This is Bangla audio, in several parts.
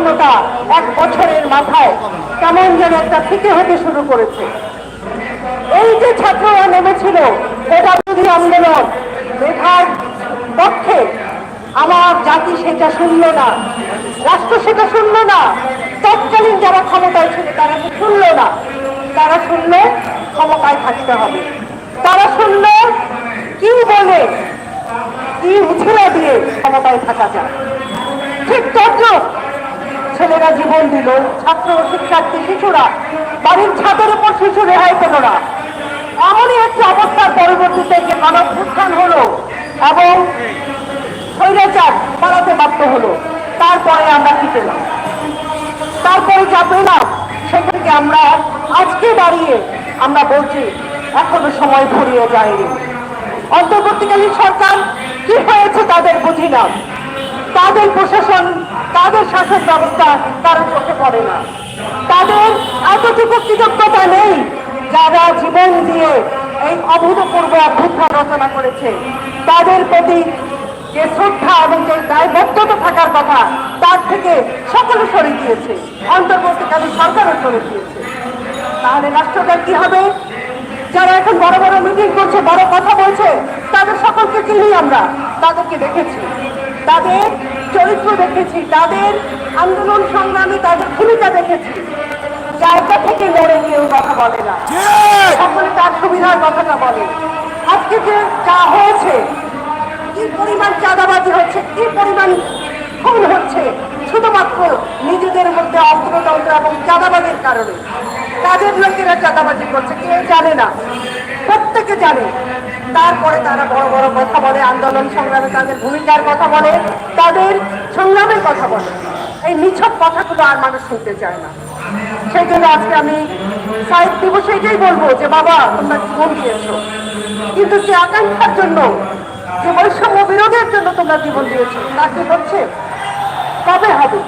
স্বপ্নটা এক বছরের মাথায় কেমন যেন একটা ফিকে হতে শুরু করেছে। এই যে ছাত্ররা নেমেছিল, এটা যদি আন্দোলন মেধার পক্ষে, আমার জাতি সেটা শুনল না, রাষ্ট্র সেটা শুনল না, তৎকালীন যারা ক্ষমতায় ছিল তারা শুনল না। তারা শুনল ক্ষমতায় থাকতে হবে। তারা শুনল কি বলে, কি উছিলা দিয়ে ক্ষমতায় থাকা যায়। ঠিক তদ্রুপ ছেলেরা জীবন দিল, ছাত্র শিক্ষার্থী, শিশুরা, বাড়ির ছাদের উপর শিশু রেহাই পেল না। এমনই একটি অবস্থার পরবর্তীতে যে মানব উত্থান হলো এবং স্বৈরাচার পালাতে বাধ্য হলো। তারপরে আমরা কি পেলাম? তারপরে যা পেলাম সেখানে আমরা আজকে দাঁড়িয়ে আমরা বলছি, এখনও সময় ফুরিয়ে যায়নি। অন্তর্বর্তীকালীন সরকার কি হয়েছে তাদের বুঝি না। তাদের প্রশাসন তাদের শাসন ব্যবস্থা তারা চোখে পড়ে না। তাদের এতটুকু কৃতজ্ঞতা নেই যারা জীবন দিয়ে এই অভূতপূর্ব অভ্যুত্থান রচনা করেছে। তাদের প্রতি যে শ্রদ্ধা এবং যে দায়বদ্ধতা থাকার কথা, তার থেকে সকলে সরে গিয়েছে। অন্তর্বর্তীকালীন সরকারও সরে গিয়েছে। তাহলে রাষ্ট্রটা কি হবে? যারা এখন বড় বড় মিটিং করছে, বড় কথা বলছে, তাদের সকলকে চিনি আমরা, তাদেরকে দেখেছি। তাদের চরিত্র দেখেছি তাদের আন্দোলন সংগ্রামে তাদের ভূমিকা দেখেছি। জায়গা থেকে লড়ে কেউ কথা বলে না। সকলে তার সুবিধার কথাটা বলে। আজকে যে যা হয়েছে কি পরিমাণ চাঁদাবাজি হচ্ছে কি পরিমাণ খুন হচ্ছে শুধুমাত্র নিজেদের মধ্যে অস্ত্রতন্ত্র এবং চাঁদাবাজির কারণে। তাদের লোকেরা চাঁদাবাজি করছে, কেউ জানে না। প্রত্যেকে জানে। তারপরে তারা বড় বড় কথা বলে, আন্দোলন সংগ্রামে তাদের ভূমিকার কথা বলে, তাদের সংগ্রামের কথা বলে। এই নিছক কথাগুলো আর মানুষ শুনতে চায় না। সেই জন্য আজকে আমি সাহিত্য দিবসে এটাই বলব যে, বাবা, তোমরা জীবন দিয়েছ? কিন্তু যে আকাঙ্ক্ষার জন্য, যে বৈষম্য বিরোধের জন্য তোমরা জীবন দিয়েছ, তা কি হচ্ছে? কবে হবে?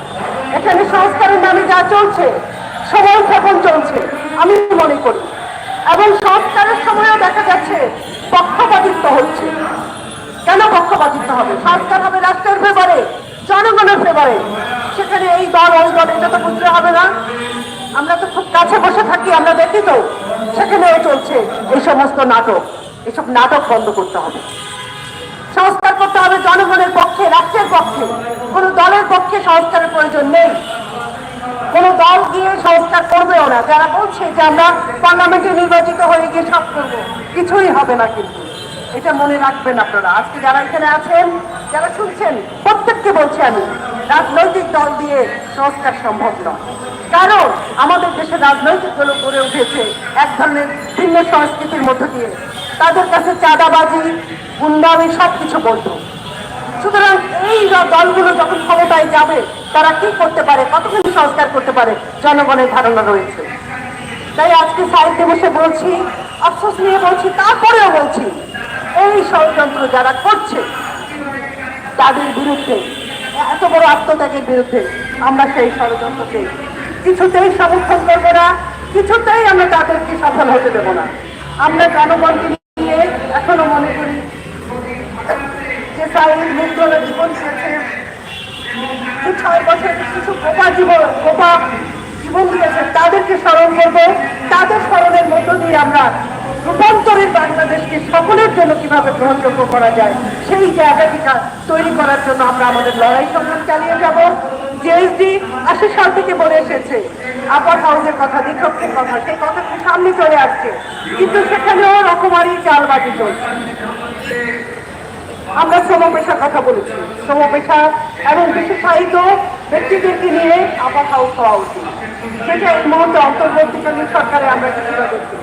এখানে সংস্কারের নামে যা চলছে সময় ক্ষেপণ চলছে, আমি মনে করি। এবং সংস্কারের সময়ও দেখা যাচ্ছে পক্ষপাতিত্ব হচ্ছে। কেন পক্ষপাতিত্ব হবে? সংস্কার হবে রাষ্ট্রের ফেভারে, জনগণের ফেভারে। সেখানে এই দল, ওই দল এটা তো বুঝতে হবে না, আমরা তো খুব কাছে বসে থাকি, আমরা দেখি তো, সেখানেও চলছে এই সমস্ত নাটক। এসব নাটক বন্ধ করতে হবে। সংস্কার করতে হবে জনগণের পক্ষে, রাষ্ট্রের পক্ষে। কোনো দলের পক্ষে সংস্কারের প্রয়োজন নেই। কোনো দল গিয়ে সংস্কার করবেও না। যারা বলছে যে আমরা পার্লামেন্টে নির্বাচিত হয়ে গিয়ে সব করব, কিছুই হবে না কিন্তু। এটা মনে রাখবেন আপনারা। আজকে যারা এখানে আছেন, যারা শুনছেন, প্রত্যেককে বলছি আমি, রাজনৈতিক দল দিয়ে সংস্কার সম্ভব নয়। কারণ আমাদের দেশে রাজনৈতিক দল গড়ে উঠেছে এক ধরনের ভিন্ন সংস্কৃতির মধ্য দিয়ে। তাদের কাছে চাঁদাবাজি, গুন্ডামি সব কিছু বলতো সুতরাং এই দলগুলো যখন ক্ষমতায় যাবে তারা কি করতে পারে? কতখানি সংস্কার করতে পারে? জনগণের ধারণা রয়েছে। তাই আজকে সাহিত্য দিবসে বলছি, আফসোস নিয়ে বলছি, তারপরেও বলছি, এই ষড়যন্ত্র যারা করছে, তাদের বিরুদ্ধে, এত বড় আত্মত্যাগের বিরুদ্ধে আমরা সেই ষড়যন্ত্রকে কিছুতেই সমর্থন করব না, কিছুতেই আমরা তাদেরকে সফল হতে দেব না। আমরা জনগণকে নিয়ে এখনও মনে করি যে মুক্তরা জীবন দিয়েছে ছয় বছরের শিশু গোপা জীবন গোপা জীবন দিয়েছে, তাদেরকে স্মরণ করব। তাদের স্মরণের মধ্য দিয়ে আমরা রূপান্তরের বাংলাদেশকে সকলের জন্য কীভাবে গ্রহণযোগ্য করা যায়, সেই জায়গাটিকা তৈরি করার জন্য আমরা আমাদের লড়াই সংগ্রাম চালিয়ে যাব। জেএসডি আশি সাল থেকে বলে এসেছে আপার হাউসের কথা দ্বিকক্ষের কথা, সেই কথা সামনে চলে আসছে। কিন্তু সেখানেও রকমারি চালবাজি চলছে। আমরা শ্রম পেশার কথা বলেছি। শ্রম পেশা এবং বিশেষায়িত ব্যক্তিদেরকে নিয়ে আবার হাউস হওয়া উচিত। সেটা এই মুহূর্তে অন্তর্বর্তীকালীন সরকারে আমরা কিছুটা করছি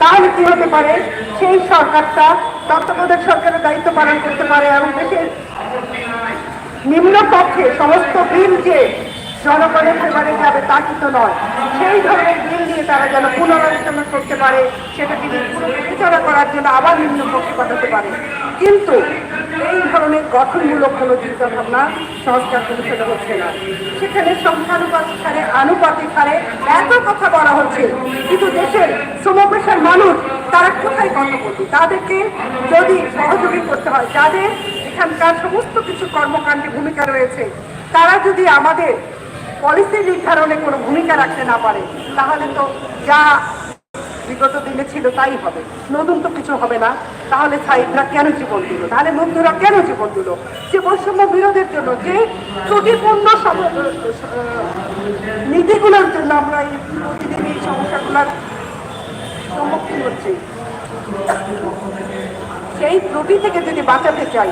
তাহলে কি হতে পারে? সেই সরকারটা তত্ত্বাবধায়ক সরকারের দায়িত্ব পালন করতে পারে এবং দেশের নিম্ন পক্ষে সমস্ত বিল যে জনগণের ফেভারে যাবে তা কিন্তু নয়। সেই ধরনের বিল নিয়ে তারা যেন পুনরালোচনা করতে পারে সেটাকে বিবেচনা করার জন্য আবার নিম্ন পক্ষে পাঠাতে পারে। কিন্তু এই ধরনের গঠনমূলক কোনো চিন্তা ভাবনা সংস্কার কমিশনে হচ্ছে না। সেখানে সংখ্যানুপাতিক হারে আনুপাতিক হারে এত কথা বলা হচ্ছে, কিন্তু দেশের শ্রমপেশার মানুষ তারা কোথায় কথা বলবে? তাদেরকে যদি সহযোগী করতে হয়, যাদের এখানকার সমস্ত কিছু কর্মকাণ্ডে ভূমিকা রয়েছে, তারা যদি আমাদের পলিসি নির্ধারণে কোনো ভূমিকা রাখতে না পারে, তাহলে তো যা বিগত দিনে ছিল তাই হবে। নতুন তো কিছু হবে না। তাহলে সাইদরা কেন জীবন দিল? তাহলে মুগ্ধরা কেন জীবন দিল? যে বৈষম্য বিরোধের জন্য, যে ত্রুটিপূর্ণ নীতিগুলোর জন্য আমরা এই প্রতিদিন এই সমস্যাগুলোর সম্মুখীন হচ্ছি। সেই ত্রুটি থেকে যদি বাঁচাতে চাই,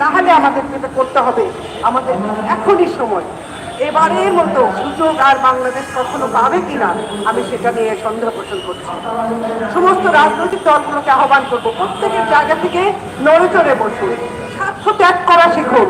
তাহলে আমাদের যেটা করতে হবে। আমাদের এখনই সময়। এবারের মতো সুযোগ আর বাংলাদেশ কখনো পাবে কিনা আমি সেটা নিয়ে সন্দেহ পোষণ করছি। সমস্ত রাজনৈতিক দলগুলোকে আহ্বান করব, প্রত্যেকের জায়গা থেকে নড়ে চড়ে বসুন, স্বার্থ ত্যাগ করা শিখুন।